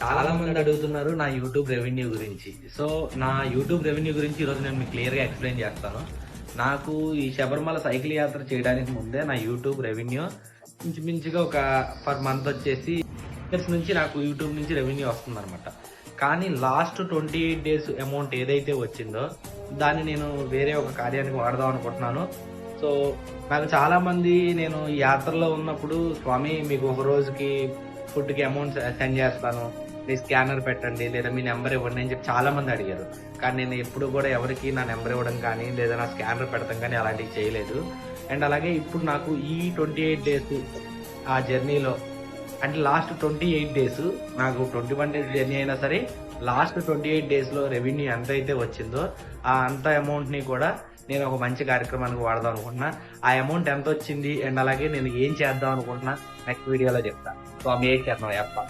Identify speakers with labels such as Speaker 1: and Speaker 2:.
Speaker 1: చాలా మంది అడుగుతున్నారు నా యూట్యూబ్ రెవెన్యూ గురించి. సో నా యూట్యూబ్ రెవెన్యూ గురించి ఈరోజు నేను మీకు క్లియర్గా ఎక్స్ప్లెయిన్ చేస్తాను. నాకు ఈ శబరిమల సైకిల్ యాత్ర చేయడానికి ముందే నా యూట్యూబ్ రెవెన్యూ ఇంచుమించుగా ఒక పర్ మంత్ వచ్చేసి నుంచి నాకు యూట్యూబ్ నుంచి రెవెన్యూ వస్తుందన్నమాట. కానీ last twenty eight days amount ఏదైతే వచ్చిందో దాన్ని నేను వేరే ఒక కార్యానికి వాడదాం అనుకుంటున్నాను. సో నాకు చాలామంది నేను యాత్రలో ఉన్నప్పుడు స్వామి మీకు ఒక రోజుకి ఫుడ్కి అమౌంట్ సెండ్ చేస్తాను. మీ స్కానర్ పెట్టండి లేదా మీ నెంబర్ ఇవ్వండి అని చెప్పి చాలా మంది అడిగారు. కానీ నేను ఎప్పుడు కూడా ఎవరికి నా నెంబర్ ఇవ్వడం కానీ లేదా నా స్కానర్ పెడతాం కానీ అలాంటివి చేయలేదు. అండ్ అలాగే ఇప్పుడు నాకు ఈ ట్వంటీ ఎయిట్ డేస్ ఆ జర్నీలో అంటే లాస్ట్ ట్వంటీ ఎయిట్ డేస్ నాకు ట్వంటీ వన్ డేస్ జర్నీ అయినా సరే లాస్ట్ ట్వంటీ ఎయిట్ డేస్లో రెవెన్యూ ఎంత అయితే వచ్చిందో ఆ అంత అమౌంట్ని కూడా నేను ఒక మంచి కార్యక్రమానికి వాడదాం అనుకుంటున్నా. ఆ అమౌంట్ ఎంత వచ్చింది అండ్ అలాగే నేను ఏం చేద్దాం అనుకుంటున్నా నెక్స్ట్ వీడియోలో まあ、見えてたのはやっぱ